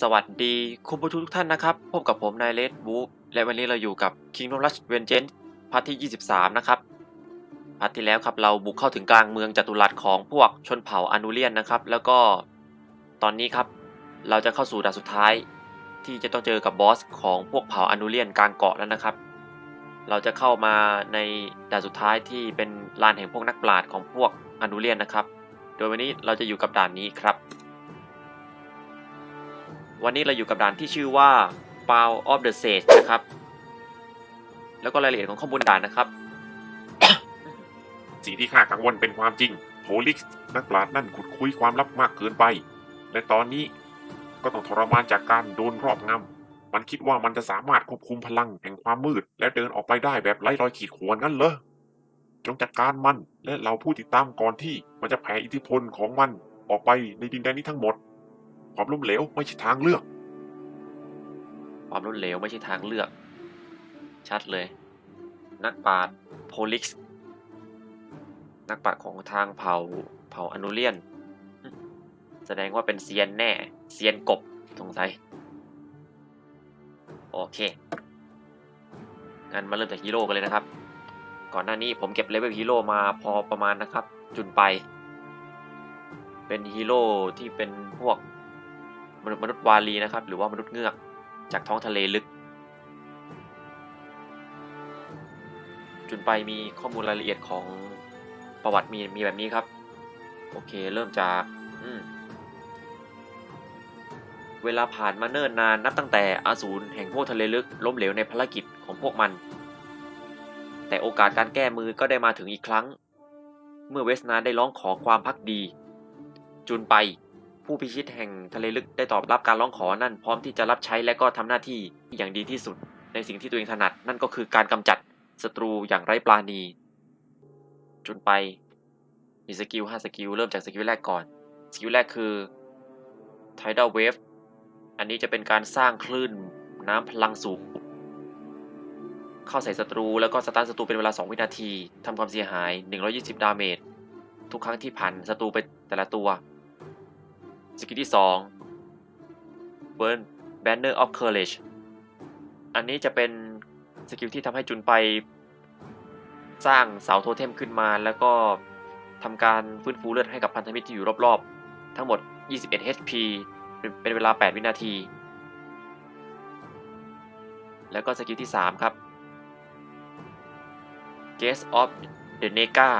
สวัสดีคุณผู้ชมทุกท่านนะครับ พบกับผมนายเลดบูฟและวันนี้เราอยู่กับ Kingdom Rush Vengeance พาร์ทที่ 23 นะครับ พาร์ทที่แล้วครับเราบุกเข้าถึงกลางเมืองจัตุรัสของพวกชนเผ่าอนูเลียนนะครับ แล้วก็ตอนนี้ครับเราจะเข้าสู่ด่านสุดท้าย ที่จะต้องเจอกับบอสของพวกเผ่าอนูเลียนกลางเกาะแล้วนะครับ เราจะเข้ามาในด่านสุดท้ายที่เป็นลานแห่งพวกนักปราชญ์ของพวกอนูเลียนนะครับ โดยวันนี้เราจะอยู่กับด่านนี้ครับ วันนี้เราอยู่กับด่านที่ชื่อว่า f o u l of the Sage นะครับ แล้วก็รายละเอียดของข้อมูลด่านนะครับ สิ่งที่ข้ากังวลเป็นความจริงโพลิกนักปราชญ์นั่นขุดคุยความลับมากเกินไป และตอนนี้ก็ต้องทรมานจากการโดนครอบงำมันคิดว่ามันจะสามารถควบคุมพลังแห่งความมืด และเดินออกไปได้แบบไร้รอยขีดข่วนงั้นเหรอจงจัดการมันและเราผู้ติดตามก่อนที่มันจะแผ่อิทธิพลของมันออกไปในดินแดนนี้ทั้งหมด ความล้มเหลวไม่ใช่ทางเลือก ความล้มเหลวไม่ใช่ทางเลือก ชัดเลย นักปราชญ์โพลิกนักปราชญ์ของทางเผ่าเผ่าอนูเลียน แสดงว่าเป็นเซียนแน่เซียนกบสงสัย โอเคงั้นมาเริ่มจากฮีโร่กันเลยนะครับ ก่อนหน้านี้ผมเก็บเลเวลฮีโร่มาพอประมาณนะครับ จุนไป เป็นฮีโร่ที่เป็นพวก มนุษย์วาลีนะครับ หรือว่ามนุษย์เงือก จากท้องทะเลลึก จุนไปมีข้อมูลรายละเอียดของประวัติมีมีแบบนี้ครับ โอเคเริ่มจากอืมเวลาผ่านมาเนิ่นนานนับตั้งแต่อาสูรแห่งพวกทะเลลึกล้มเหลวในภารกิจของพวกมัน แต่โอกาสการแก้มือก็ได้มาถึงอีกครั้ง เมื่อเวสนาได้ร้องขอความพักดี จุนไป ผู้พิชิตแห่งทะเลลึกได้ตอบรับการร้องขอนั่นพร้อมที่จะรับใช้และก็ทำหน้าที่อย่างดีที่สุด ในสิ่งที่ตัวเองถนัด นั่นก็คือการกำจัดศัตรูอย่างไร้ปราณี จนไปมีสกิล5สกิลเริ่มจากสกิลแรกก่อนสกิลแรกคือ Tidal Wave อันนี้จะเป็นการสร้างคลื่นน้ำพลังสูง เข้าใส่ศัตรูแล้วก็สตาร์ศัตรูเป็นเวลา 2 วินาทีทำความเสียหาย 120 ดาเมจทุกครั้งที่ผ่านศัตรูไปแต่ละตัว สกิลที่2 Burn Banner of Courage อันนี้จะเป็นสกิลที่ทำให้จุนไปสร้างเสาโทเทมขึ้นมา แล้วก็ทำการฟื้นฟูเลือดให้กับพันธมิตรที่อยู่รอบๆ ทั้งหมด 21 HP เป็นเปนเวลา 8 วินาที แล้วก็สกิลที่ 3 ครับ Gaze of the Nega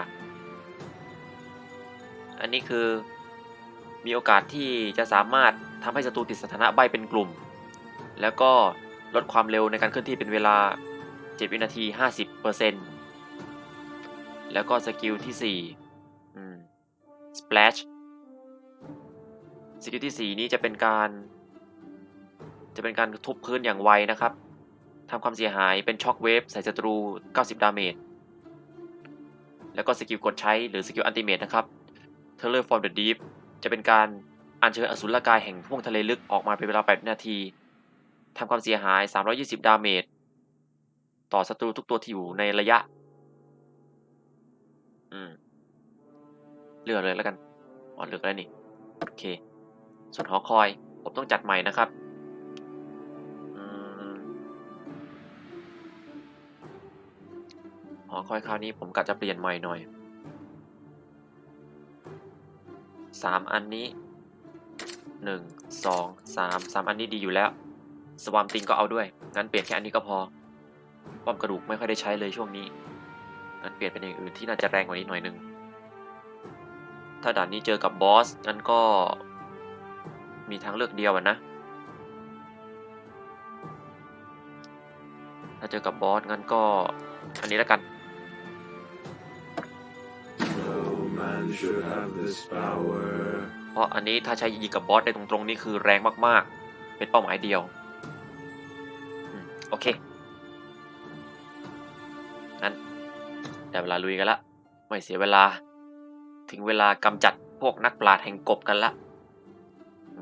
อันนี้คือ มีโอกาสที่จะสามารถทำให้ศัตรูติดสถานะใบเป็นกลุ่ม แล้วก็ลดความเร็วในการเคลื่อนที่เป็นเวลา 7 วินาที 50%แล้วก็สกิลที่ 4 อืม Splash สกิลที่ 4 นี้จะเป็นการ จะเป็นการทุบพื้นอย่างไวนะครับทำความเสียหายเป็นช็อคเวฟใส่ศัตรู 90 ดาเมจ แล้วก็สกิลกดใช้หรือสกิลอันติเมตนะครับ t e r r o r from the Deep จะเป็นการอัญเชิญอสุรกายแห่งห้วงทะเลลึกออกมาเป็นเวลา 8 นาทีทำความเสียหาย 320 ดาเมจ ต่อศัตรูทุกตัวที่อยู่ในระยะ อืม เลือกเลยแล้วกันอ๋อเลือกแล้วนี่ โอเค ส่วนหอคอย ผมต้องจัดใหม่นะครับอหอคอยคราวนี้ผมกะจะเปลี่ยนใหม่หน่อย สามอันนี้หนึ่งสองสามสามอันนี้ดีอยู่แล้ว สวามติงก็เอาด้วย งั้นเปลี่ยนแค่อันนี้ก็พอ ป้อมกระดูกไม่ค่อยได้ใช้เลยช่วงนี้ งั้นเปลี่ยนเป็นอย่างอื่นที่น่าจะแรงกว่านี้หน่อยหนึง ถ้าด่านนี้เจอกับบอสงั้นก็ มีทางเลือกเดียวนะ ถ้าเจอกับบอสงั้นก็ อันนี้แล้วกัน should have this power. เพราะอันนี้ถ้าใช้ยิงกับบอสได้ตรงๆนี่คือแรงมากๆ เป็นเป้าหมายเดียวโอเคงั้นได้เวลาลุยกันละ ไม่เสียเวลา ถึงเวลากำจัดพวกนักปราชญ์แห่งกบกันละ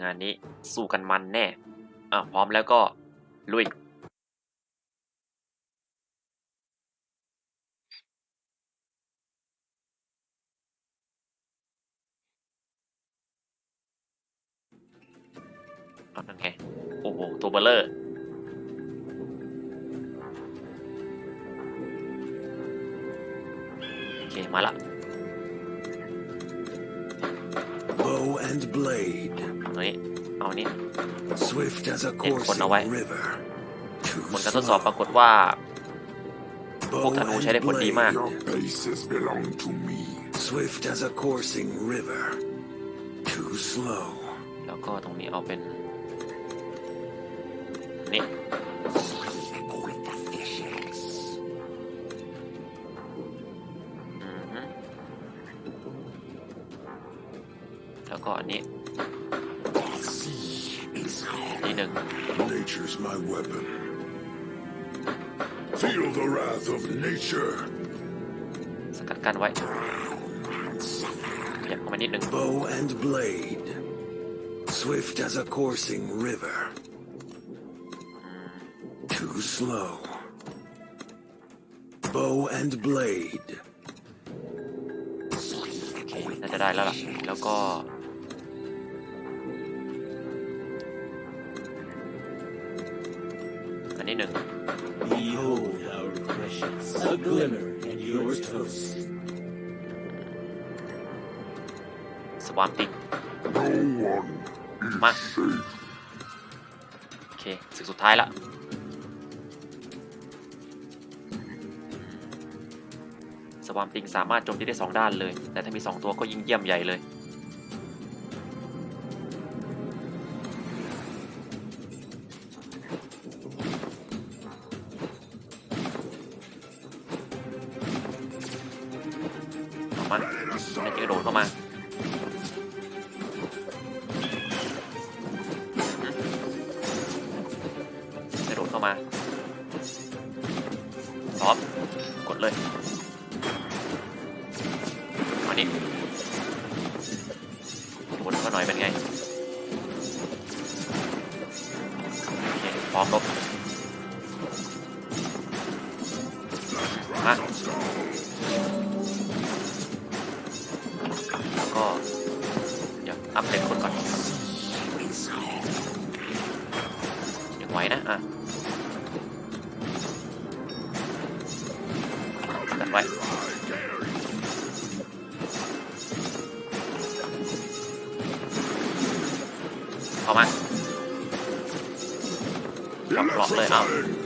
งานนี้สู้กันมันแน่ อะพร้อมแล้วก็ลุย อานั่นไง โอ้โห ตัวเบลเลอร์ โอเค มาละ Bow and blade, เอานี้ เอานี้ swift as a Nen coursing kon away. river. Too ผลการทดสอบปรากฏว่า Bow พวกธนูใช้ได้ and ผลดีมาก blade, bases belong to me. swift as a coursing river. Too slow. แล้วก็ตรงนี้เอาเป็น นี่ อือฮึแล้วก็อันนี้นี่หนึ่ง Nature's my weapon. Feel the wrath of nature. สกัดกั้นไว้ขยับเข้ามานิดหนึ่ง Bow and blade, swift as a coursing river. Too slow. Bow and blade, โอเค น่าจะได้แล้วล่ะ แล้วก็ อันนี้หนึ่ง Behold our precious, a glimmer and your toast. สวามติง No one มา โอเคศึกสุดท้ายละ ความติงสามารถโจมตีได้สองด้านเลย แต่ถ้ามีสองตัวก็ยิ่งเยี่ยมใหญ่เลย มาไม่จะกระโดดเข้ามา นะ อะสกัดไว้เข้ามาล็อกล็อกเลยเอาเอา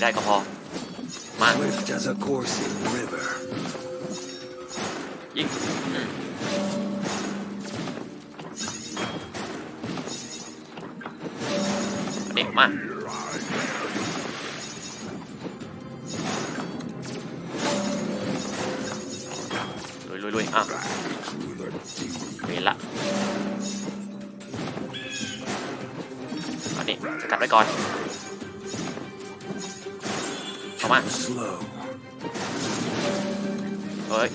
ไปได้ก็พอ มา swift as a coursing river. ยิงอืมอันนี้มา ลุยลุยลุยอะเวรละอันนี้สกัดไว้ก่อนเข้า มากเฮ้ย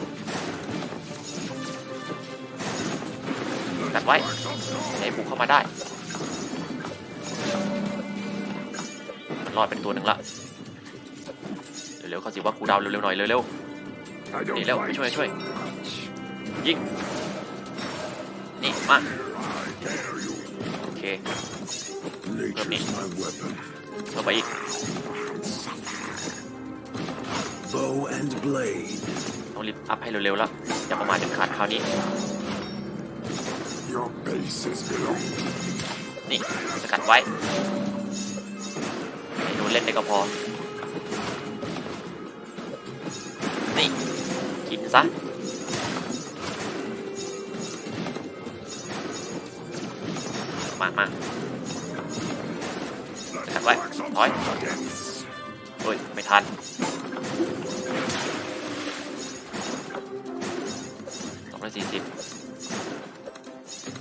กัดไว้อย่าให้บุกเข้ามาได้ มันรอดเป็นตัวหนึ่งละเร็วๆเขาสิว่ากูดาวเร็วๆหน่อยเร็วๆนี่เร็วไปช่วยช่วยยิงนี่มาโอเค Nature's my weapon. เข้าไปอีก Bow and blade, ต้องรีบอัพให้เร็วๆแล้วอย่าประมาทเด็ดขาดคราวนี้ Your bases belong to me. นี่สกัดไว้ให้หนูเล่นได้ก็พอ นี่ กินซะ มามาสกัดไว้ถอยโอ้ย ไม่ทัน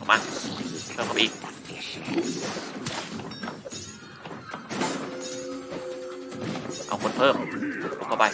ออกมาเพิ่มเข้าไปอีกเอาคนเพิ่มลงเข้าไป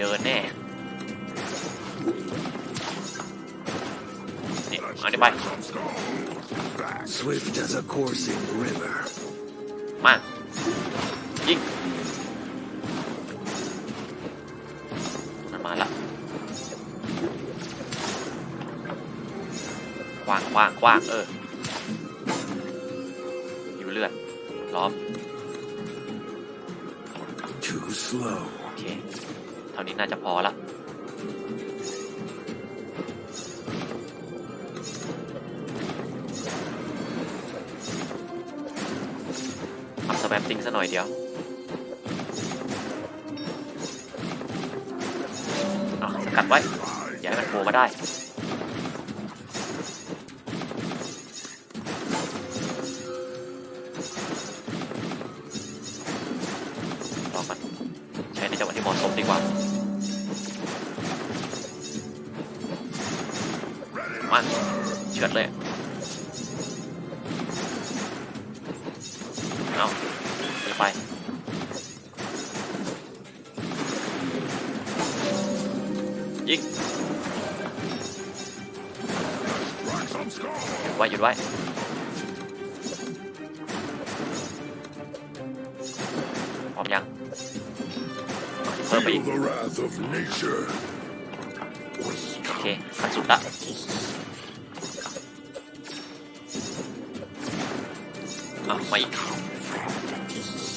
เดี๋ยวเดินแน่นี่เอาเดี๋ยวไป Swift as a coursing river. มายิงมันมาละกว้างกว้างกว้างเอออยู่เลือดล้อม Too slow. โอเคเท่านี้น่าจะพอละทำสแปมติ้งซะหน่อยเดียวอะสกัดไว้ อย่าให้มันโผล่มาได้ หยุดไว้หยุดไว้พร้อมยังเพิ่มไปอี Feel ก the wrath of nature. โอเคขั้นสุดละเอามาอีก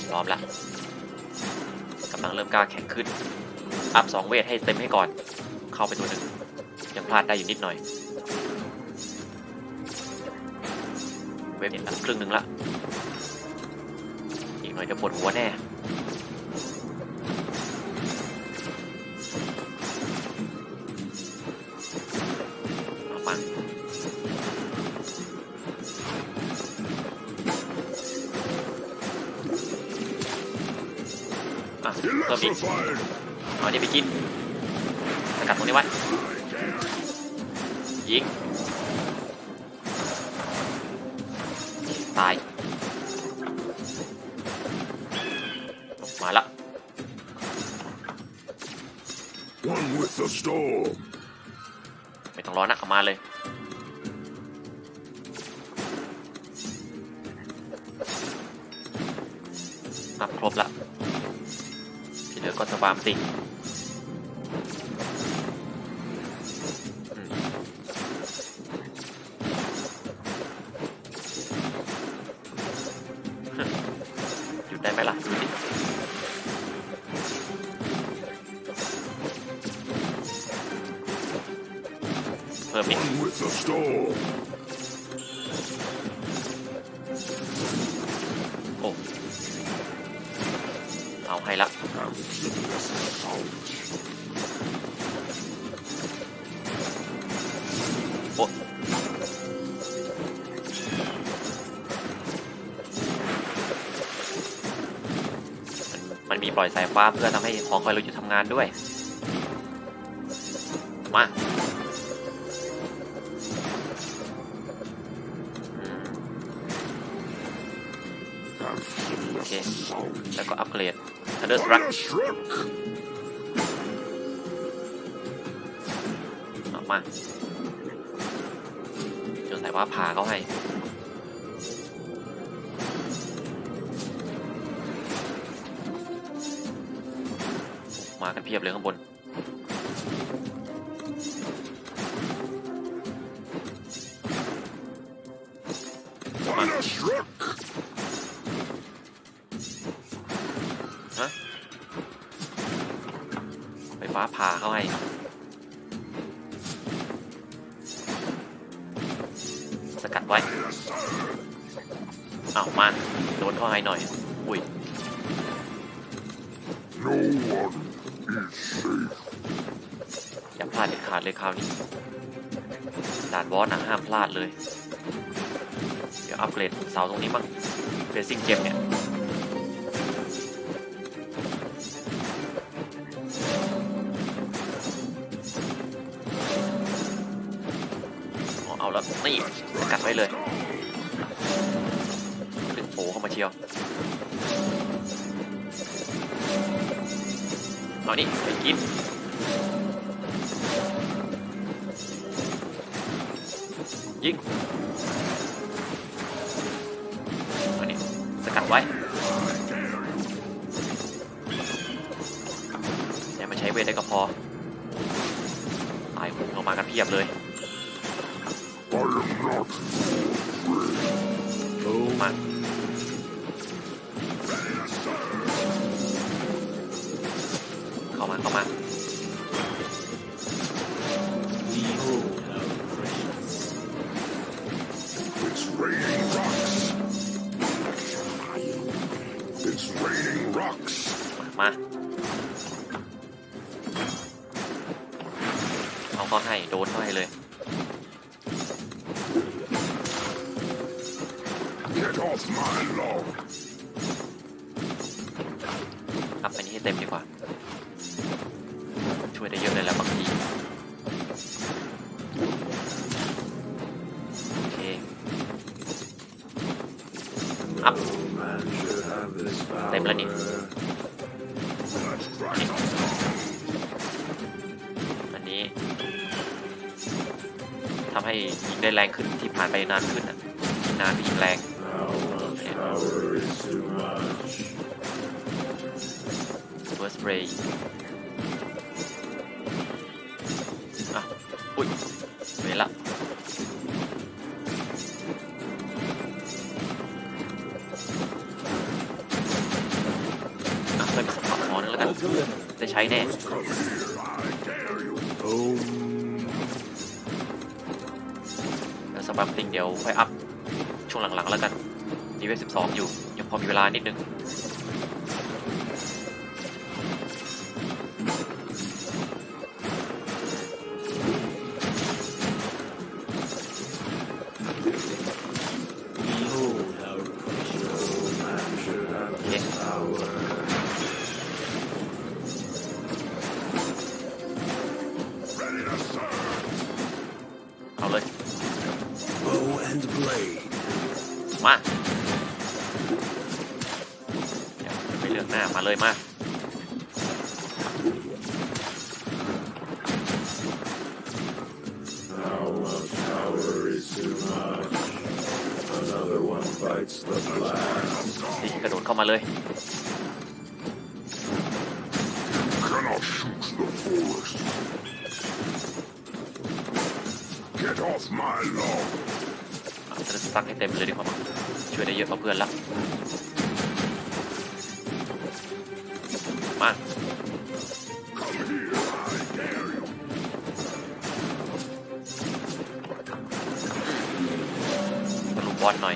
พร้อมละกำลังเริ่มกล้าแข็งขึ้น อัพสองเวทให้เต็มให้ก่อน เข้าไปตัวหนึ่งยังพลาดได้อยู่นิดหน่อย เวทเห็นละครึ่งหนึ่งละ อีกหน่อยจะปวดหัวแน่เอามาอะเพิ่มอีกเอานี่ไปกินสกัดตรงนี้ไว้ยิง ได้ไหมล่ะดูสิเพิ่มอีก ล่อยสายฟ้าเพื่อทำให้หองคอยเราหยุดทำงานด้วย มาโอืม Amphibious Okay. assault. แล้วก็อัปเกรด Thunder Struck ออกมาจนสายว่าผ่าเขาให้ มากันเพียบเลยข้างบน ฮะไฟฟ้าผ่าเข้าให้สกัดไว้เอามา โดนเข้าให้หน่อย อุ้ย No one อย่าพลาดเด็ดขาดเลยคราวนี้ด่านบอสนะห้ามพลาดเลย เดี๋ยวอัปเกรดเสาตรงนี้มั่งเรซิ่งเกมเนี่ยเอาเอาแล้วนี่สกัดไว้เลยดึงโผเข้ามาเชียว เอานี่ไปกินยิงอันนี้สกัดไว้อย่ามาใช้เวทได้ก็พอตายหุ่งออกมากันเพียบเลย I am not มา raining rocks. It's raining rocks. มาเอาก็ให้โดนก็ให้เลย Get off my lawn. อัพอันนี้ให้เต็มดีกว่าช่ วยได้เยอะเลยแล้วบางทีโอเคอัพเต็มแล้วนี่อันนี้ทำให้ยิงได้แรงขึ้นที่ผ่านไปนานขึ้นอะนานก็ยิงแรง How much power is too much? First Ray อ่ จะใช้แน่แล้วสำหรับติงเดี๋ยวค่อยอัพช่วงหลังๆแล้วกันดีเวล12 อยู่ ยังพอมีเวลานิดนึง เลยมา มาทะลุบอลหน่อย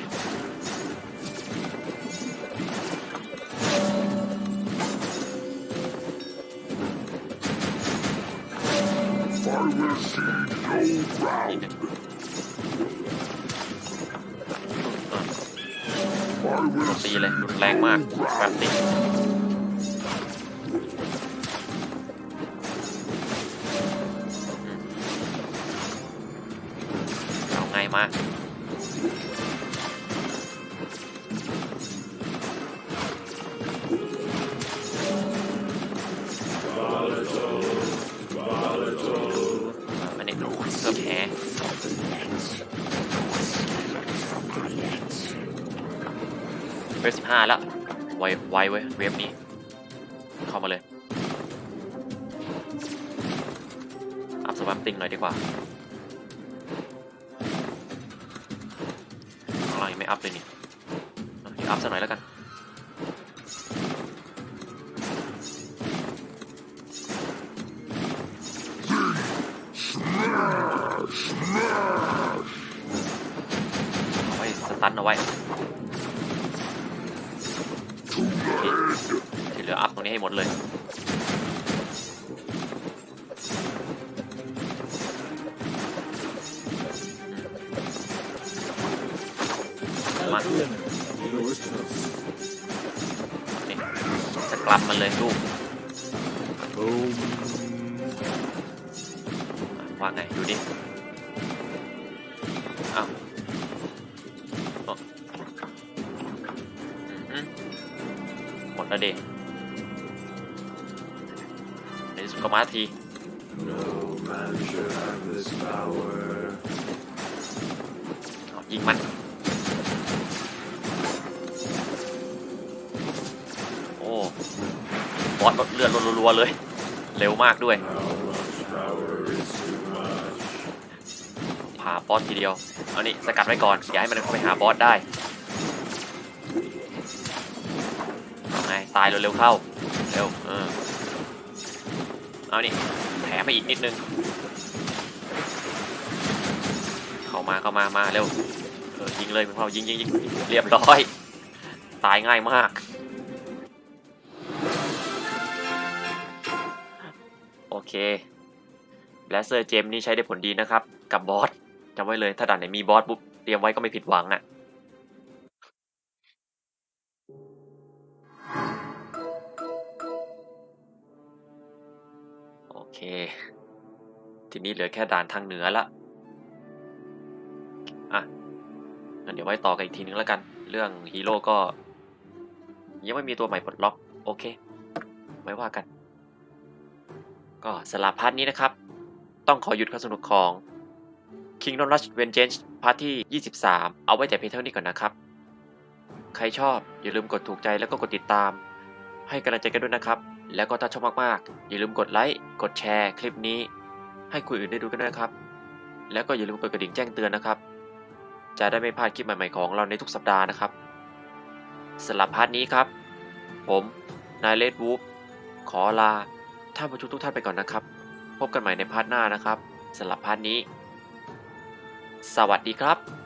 15 แล้ว ไวไวเว้ยเวฟนี้ เข้ามาเลยอัพสวัมติงหน่อยดีกว่าอะไรไม่อัพเลยนี่ยอัพสักหน่อยแล้วกันไว้สตันเอาไว้ ที่เหลืออัพตรงนี้ให้หมดเลย A Come on. glimmer, and yours toast. นี่สกลับมันเลยลูกว่าไง ดูดิ แล้วเด็ในที่สุดก็มาทีอายิงมัน โอ้บอสเลือดรัวๆเลย เร็วมากด้วย ผ่าบอสทีเดียว เอานี่สกัดไว้ก่อน อย่าให้มันเข้าไปหาบอสได้ ตายเร็วๆเข้า เร็วเออเอานี่แถมไปอีกนิดนึง เข้ามาเข้ามามาเร็วเออยิงเลยพวกเรายิงยิงยิงเรียบร้อย ตายง่ายมาก โอเคแบลเซอร์เจมนี่ใช้ได้ผลดีนะครับ กับบอสจำไว้เลยถ้าด่านไหนมีบอสปุ๊บเตรียมไว้ก็ไม่ผิดหวังอะ่ เค ทีนี้เหลือแค่ด่านทางเหนือละ อะงั้นเดี๋ยวไว้ต่อกันอีกทีนึงแล้วกัน เรื่องฮีโร่ก็ ยังไม่มีตัวใหม่ปลดล็อก โอเค ไว้ว่ากัน ก็สำหรับพาร์ทนี้นะครับ ต้องขอหยุดความสนุกของ Kingdom Rush Vengeance พาร์ทที่ 23 เอาไว้แต่เพียงเท่านี้ก่อนนะครับ ใครชอบอย่าลืมกดถูกใจแล้วก็กดติดตาม ให้กำลังใจกันด้วยนะครับ แล้วก็ถ้าชอบมากๆ อย่าลืมกดไลค์กดแชร์คลิปนี้ ให้คนอื่นได้ดูกันด้วยนะครับ แล้วก็อย่าลืมกดกระดิ่งแจ้งเตือนนะครับ จะได้ไม่พลาดคลิปใหม่ๆของเราในทุกสัปดาห์นะครับสำหรับพาร์ทนี้ครับ ผมนายเลดวูฟขอลาท่านผู้ชมทุกท่านไปก่อนนะครับ พบกันใหม่ในพาร์ทหน้านะครับสำหรับพาร์ทนี้ สวัสดีครับ